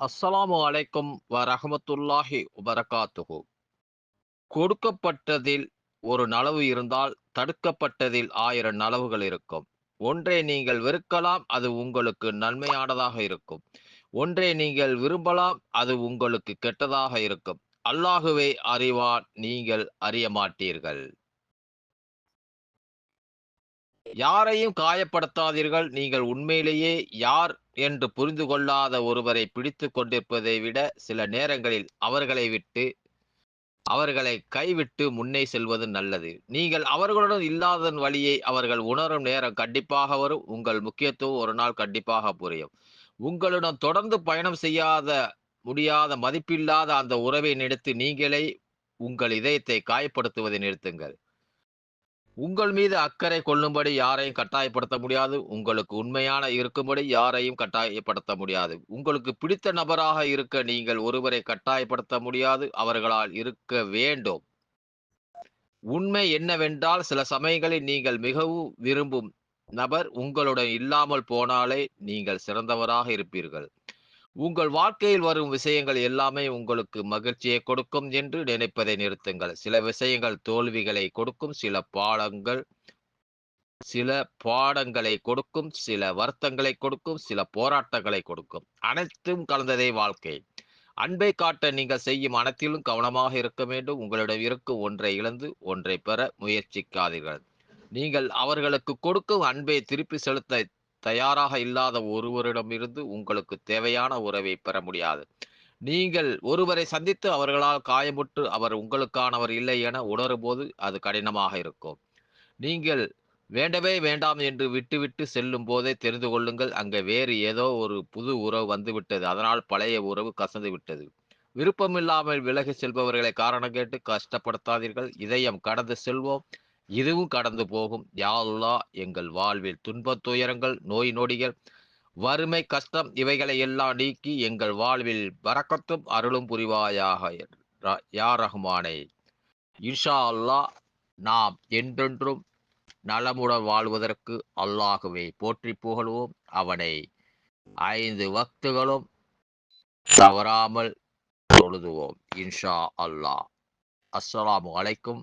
அஸ்ஸலாமு அலைக்கும் வரஹமத்துல்லாஹி வபரகாத்துஹு. கொடுக்கப்பட்டதில் ஒரு நலவு இருந்தால் தடுக்கப்பட்டதில் ஆயிரம் நலவுகள் இருக்கும். ஒன்றை நீங்கள் வெறுக்கலாம் அது உங்களுக்கு நன்மையானதாக இருக்கும். ஒன்றை நீங்கள் விரும்பலாம் அது உங்களுக்கு கெட்டதாக இருக்கும். அல்லாஹுவை அறிவான் நீங்கள் அறிய மாட்டீர்கள். யாரையும் காயப்படுத்தாதீர்கள் நீங்கள் உண்மையிலேயே யார் என்று புரிந்து கொள்ளாத ஒருவரை பிடித்து கொண்டிருப்பதை விட சில நேரங்களில் அவர்களை விட்டு அவர்களை கைவிட்டு முன்னே செல்வது நல்லது. நீங்கள் அவர்களுடன் இல்லாதன் வழியை அவர்கள் உணரும் நேரம் கண்டிப்பாக வரும். உங்கள் முக்கியத்துவம் ஒரு நாள் கண்டிப்பாக புரியும். உங்களுடன் தொடர்ந்து பயணம் செய்யாத முடியாத மதிப்பில்லாத அந்த உறவை நிறுத்தி நீங்களே உங்கள் இதயத்தை காயப்படுத்துவதை நிறுத்துங்கள். உங்கள் மீது அக்கறை கொள்ளும்படி யாரையும் கட்டாயப்படுத்த முடியாது. உங்களுக்கு உண்மையான இருக்கும்படி யாரையும் கட்டாயப்படுத்த முடியாது. உங்களுக்கு பிடித்த நபராக இருக்க நீங்கள் ஒருவரை கட்டாயப்படுத்த முடியாது. அவர்களால் இருக்க வேண்டும். உண்மை என்னவென்றால் சில சமயங்களில் நீங்கள் மிகவும் விரும்பும் நபர் உங்களுடன் இல்லாமல் போனாலே நீங்கள் சிறந்தவராக இருப்பீர்கள். உங்கள் வாழ்க்கையில் வரும் விஷயங்கள் எல்லாமே உங்களுக்கு மகிழ்ச்சியை கொடுக்கும் என்று நினைப்பதை நிறுத்துங்கள். சில விஷயங்கள் தோல்விகளை கொடுக்கும் சில பாடங்கள் சில பாடங்களை கொடுக்கும் சில வருத்தங்களை கொடுக்கும் சில போராட்டங்களை கொடுக்கும். அனைத்தும் கலந்ததே வாழ்க்கை. அன்பை காட்ட நீங்கள் செய்யும் அனைத்திலும் கவனமாக இருக்க வேண்டும். உங்களிடம் இருக்கும் ஒன்றை இழந்து ஒன்றை பெற முயற்சிக்காதீர்கள். நீங்கள் அவர்களுக்கு கொடுக்கும் அன்பை திருப்பி செலுத்த தயாராக இல்லாத ஒருவரிடமிருந்து உங்களுக்கு தேவையான உறவை பெற முடியாது. நீங்கள் ஒருவரை சந்தித்து அவர்களால் காயமுற்று அவர் உங்களுக்கானவர் இல்லை என உணரும்போது அது கடினமாக இருக்கும். நீங்கள் வேண்டவே வேண்டாம் என்று விட்டுவிட்டு செல்லும் போதே தெரிந்து கொள்ளுங்கள் அங்கே வேறு ஏதோ ஒரு புது உறவு வந்துவிட்டது. அதனால் பழைய உறவு கசந்து விட்டது. விருப்பமில்லாமல் விலகி செல்பவர்களை காரணம் கேட்டு கஷ்டப்படுத்தாதீர்கள். இதயம் கடந்து செல்வோம். இதுவும் கடந்து போகும். யாருலா எங்கள் வாழ்வில் துன்பத் துயரங்கள் நோய் நொடிகள் வறுமை கஷ்டம் இவைகளை எல்லாம் நீக்கி எங்கள் வாழ்வில் வரக்கத்தும் அருளும் புரிவாயாக யா ரஹ்மானே. இன்ஷா அல்லா நாம் என்றென்றும் நலமுடன் வாழ்வதற்கு அல்லாகவே போற்றி புகழ்வோம். அவனை ஐந்து வக்துகளும் தவறாமல் தொழுதுவோம். இன்ஷா அல்லாஹ் அஸ்ஸலாமு அலைக்கும்